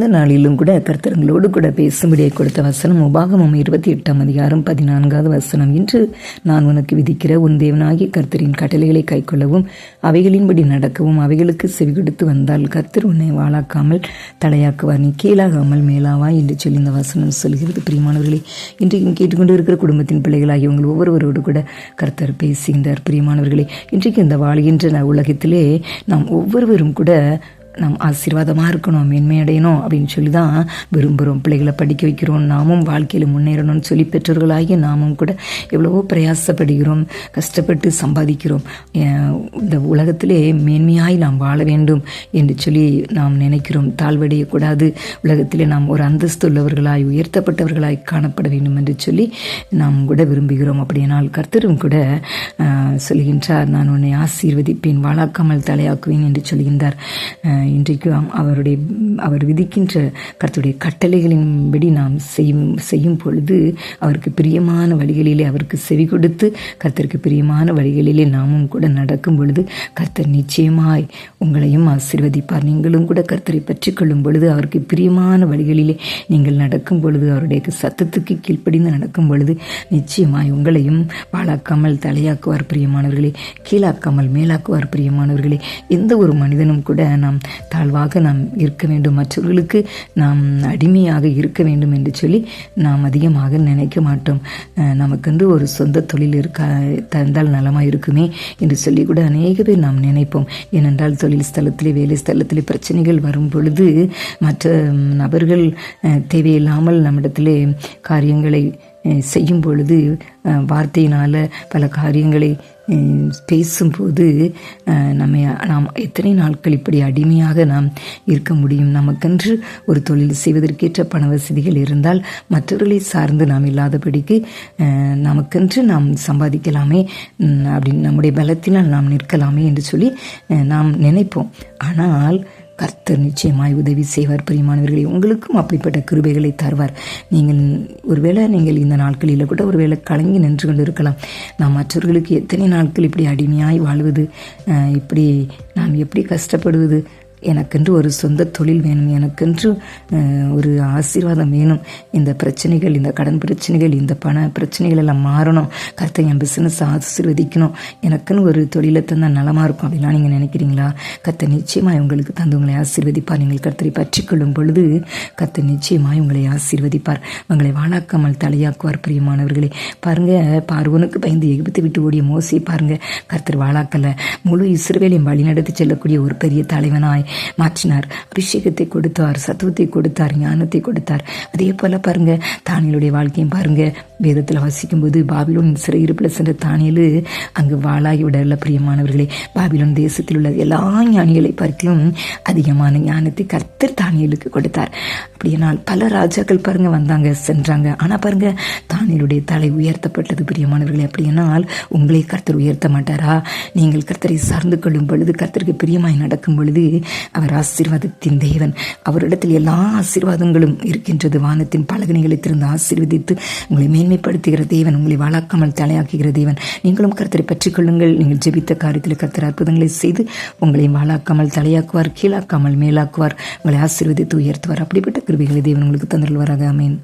இந்த நாளிலும் கூட கர்த்தர்களோடு கூட பேசும்படியை கொடுத்த வசனம் உபாகமம் இருபத்தி எட்டாம் அதிகாரம் பதினான்காவது வசனம். இன்று நான் உனக்கு விதிக்கிற உன் தேவனாகிய கர்த்தரின் கட்டளைகளை கைக்கொள்ளவும் அவைகளின்படி நடக்கவும் அவைகளுக்கு செவி கொடுத்து வந்தால் கர்த்தர் உன்னை வாழாக்காமல் தலையாக்குவார் நீ கீழாகாமல் மேலாவா என்று சொல்லி இந்த வசனம் சொல்கிறது. பிரியமானவர்களே இன்றைக்கும் கேட்டுக்கொண்டு இருக்கிற குடும்பத்தின் பிள்ளைகளாகி உங்கள் ஒவ்வொருவரோடு கூட கர்த்தர் பேசுகின்றார். பிரியமானவர்களே இன்றைக்கு இந்த வாழ்கின்ற உலகத்திலே நாம் ஒவ்வொருவரும் கூட நம் ஆசீர்வாதமாக இருக்கணும் மேன்மையடையணும் அப்படின்னு சொல்லி தான் விரும்புகிறோம் பிள்ளைகளை படிக்க வைக்கிறோம் நாமும் வாழ்க்கையில் முன்னேறணும்னு சொல்லி பெற்றோர்களாகி நாமும் கூட எவ்வளவோ பிரயாசப்படுகிறோம் கஷ்டப்பட்டு சம்பாதிக்கிறோம். இந்த உலகத்திலே மேன்மையாய் நாம் வாழ வேண்டும் என்று சொல்லி நாம் நினைக்கிறோம். தாழ்வடையக்கூடாது உலகத்திலே நாம் ஒரு அந்தஸ்து உள்ளவர்களாய் உயர்த்தப்பட்டவர்களாய் காணப்பட வேண்டும் என்று சொல்லி நாம் கூட விரும்புகிறோம். அப்படியானால் கர்த்தரும் கூட சொல்லுகின்றார் சொல்கின்றார் நான் உன்னை ஆசீர்வதிப்பேன் வாழாக்காமல் தலையாக்குவேன் என்று சொல்கின்றார். இன்றைக்கும் அவருடைய அவர் விதிக்கின்ற கர்த்தருடைய கட்டளைகளின்படி நாம் செய்யும் செய்யும் பொழுது அவருக்கு பிரியமான வழிகளிலே அவருக்கு செவி கொடுத்து கர்த்தருக்கு பிரியமான வழிகளிலே நாமும் கூட நடக்கும் பொழுது கர்த்தர் நிச்சயமாய் உங்களையும் ஆசீர்வதிப்பார். நீங்களும் கூட கர்த்தரை பற்றி கொள்ளும் பொழுது அவருக்கு பிரியமான வழிகளிலே நீங்கள் நடக்கும் பொழுது அவருடைய சத்தத்துக்கு கீழ்ப்படிந்து நடக்கும் பொழுது நிச்சயமாய் உங்களையும் பாழாக்காமல் தலையாக்குவார் பிரியமானவர்களே கீழாக்காமல் மேலாக்குவார் பிரியமானவர்களே. எந்த ஒரு மனிதனும் கூட நாம் தாழ்வாக நாம் இருக்க வேண்டும். மற்றவர்களுக்கு நாம் அடிமையாக இருக்க வேண்டும் என்று சொல்லி நாம் அதிகமாக நினைக்க மாட்டோம். நமக்கு நமக்கென்று ஒரு சொந்த தொழில் இருக்க தந்தால் நலமாக இருக்குமே என்று சொல்லி கூட அநேக பேர் நாம் நினைப்போம். ஏனென்றால் தொழில் ஸ்தலத்திலே வேலை ஸ்தலத்திலே பிரச்சனைகள் வரும் பொழுது மற்ற நபர்கள் தேவையில்லாமல் நம்மிடத்திலே காரியங்களை செய்யும் பொழுது வார்த்தையினால் பல காரியங்களை பேசும்போது நம்ம நம்மை நாம் எத்தனை நாட்கள் இப்படி அடிமையாக நாம் இருக்க முடியும்? நமக்கென்று ஒரு தொழில் செய்வதற்கேற்ற பண வசதிகள் இருந்தால் மற்றவர்களை சார்ந்து நாம் இல்லாதபடிக்கு நமக்கென்று நாம் சம்பாதிக்கலாமே அப்படின்னு நம்முடைய பலத்தினால் நாம் நிற்கலாமே என்று சொல்லி நாம் நினைப்போம். ஆனால் கர்த்தர் நிச்சயமாய் உதவி செய்வார். பிரியமானவர்களே உங்களுக்கும் அப்படிப்பட்ட கிருபைகளை தருவார். நீங்கள் ஒருவேளை நீங்கள் இந்த நாட்களில் கூட ஒருவேளை கலங்கி நின்று கொண்டு இருக்கலாம் நாம் மற்றவர்களுக்கு எத்தனை நாட்கள் இப்படி அடிமையாய் வாழ்வது? அஹ், இப்படி நாம் எப்படி கஷ்டப்படுவது? எனக்கென்று ஒரு சொந்த தொழில் வேணும். எனக்கென்று ஒரு ஆசீர்வாதம் வேணும். இந்த பிரச்சனைகள் இந்த கடன் பிரச்சனைகள் இந்த பண பிரச்சனைகள் எல்லாம் மாறணும். கர்த்தர் என் பிஸ்னஸ் ஆசீர்வதிக்கணும். எனக்குன்னு ஒரு தொழிலை தந்தால் நலமாக இருக்கும் அப்படிலாம் நீங்கள் நினைக்கிறீங்களா? கத்தை நிச்சயமாக உங்களுக்கு தந்து உங்களை ஆசீர்வதிப்பார். நீங்கள் கர்த்தரை பற்றி கொள்ளும் பொழுது கத்தை நிச்சயமாக உங்களை ஆசீர்வதிப்பார். உங்களை வாழாக்காமல் தலையாக்குவார் பிரியமானவர்களே. பாருங்க பார்வனுக்கு பயந்து எகிப்து விட்டு ஓடிய மோசி பாருங்க கர்த்தர் வாழாக்கல. முழு இஸ்ரவேலையும் வழிநடத்தி செல்லக்கூடிய ஒரு பெரிய தலைவனாய் மாற்றினார். அபிஷேகத்தை கொடுத்தார் சத்துவத்தை கொடுத்தார் ஞானத்தை கொடுத்தார். அதே போல பாருங்க தானியலுடைய வாழ்க்கையும் பாருங்க. வேதத்தில் வசிக்கும்போது பாபிலோன் சிறையிருப்பில் சென்ற தானியலு அங்கு வாழாகி விடல பிரியமானவர்களே. பாபிலோன் தேசத்தில் உள்ள எல்லா ஞானிகளை பார்க்கலும் அதிகமான ஞானத்தை கர்த்தர் தானியலுக்கு கொடுத்தார். அப்படியானால் பல ராஜாக்கள் பாருங்க வந்தாங்க சென்றாங்க. ஆனா பாருங்க தானியலுடைய தலை உயர்த்தப்பட்டது பிரியமானவர்களே. அப்படியானால் உங்களை கர்த்தர் உயர்த்த மாட்டாரா? நீங்கள் கர்த்தரை சார்ந்து கொள்ளும் பொழுது கர்த்தருக்கு பிரியமாய் நடக்கும் பொழுது அவர் ஆசீர்வாதத்தின் தேவன். அவரிடத்தில் எல்லா ஆசீர்வாதங்களும் இருக்கின்றது. வானத்தின் பலகனைகளை திறந்து ஆசீர்வதித்து உங்களை மேன்மைப்படுத்துகிற தேவன் உங்களை வாழாக்காமல் தலையாக்குகிற தேவன். நீங்களும் கர்த்தரை பற்றிக் கொள்ளுங்கள். நீங்கள் ஜெபித்த காரியத்தில் கர்த்தர் அற்புதங்களை செய்து உங்களை வாழாக்காமல் தலையாக்குவார் கீழாக்காமல் மேலாக்குவார். உங்களை ஆசீர்வதித்து உயர்த்துவார். அப்படிப்பட்ட கிருபிகளை தேவன் உங்களுக்கு தந்துள்வாராக அமேன்